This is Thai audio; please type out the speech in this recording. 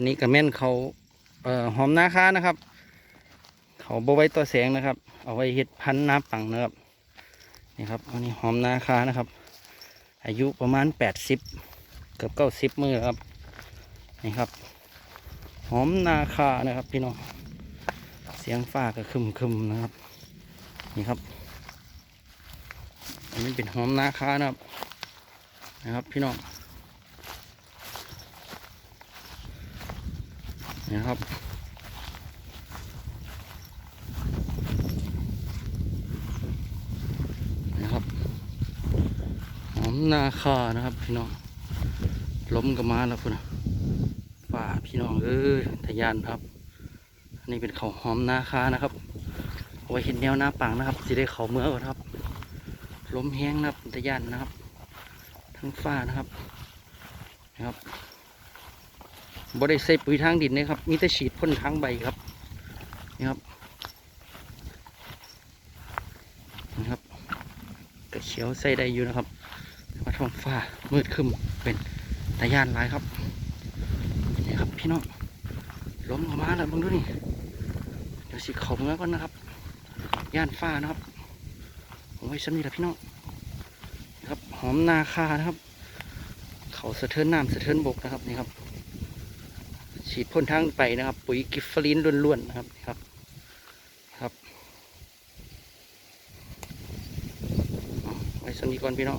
ันนี้กระแม่นเขาเอ่อหอมนาคานะครับ เขาบไว้ตัวแสงนะครับ เอาไว้เฮ็ดพันธุ์น้ำปังนะครับนี่ครับอันนี้หอมนาคานะครับ อายุประมาณแปดสิบเกือบเก้าสิบมือครับนี่ครับ หอมนาคานะครับพี่น้องเสียงฟ้าก็คึมคึมๆนะครับ นี่ครับ อันนี้เป็นหอมนาคานะครับนะครับพี่น้อง นี่ครับนะครับหอมนาคานะครับพี่น้องล้มกับมาแล้วพุ่นน่ะฝ่าพี่น้องเอ้ยทะยานครับอันนี้เป็นเขาหอมนาคานะครับเอาไว้เห็นแนวหน้าปังนะครับสิได้เขาเมื่อก่อนครับล้มแห้งนะครับทะยานนะครับ ทั้งฝ้านะครับนะครับ บ่ได้ใส่ปุ๋ยทางดินนะครับ มีแต่ฉีดพ่นทางใบครับ นี่ครับนะครับกระเขียวใส่ได้อยู่นะครับมาท้องฟ้ามืดคึมเป็นตาย่านหลายครับ นี่ครับพี่น้องล้มออกมาแล้วมึงดูนี่ เดี๋ยวสิเขาเมื่อก่อนนะครับ ย่านฟ้านะครับ ผมไว้ชั้นนี้แหละพี่น้องนะครับหอมนาคานะครับ เขาสะเทินน้ำสะเทินบกนะครับนี่ครับ ฉีดพ่นทั้งไปนะครับ ปุ๋ยกิฟฟลินล้วนๆนะครับครับครับไว้สำนีก่อนพี่น้อง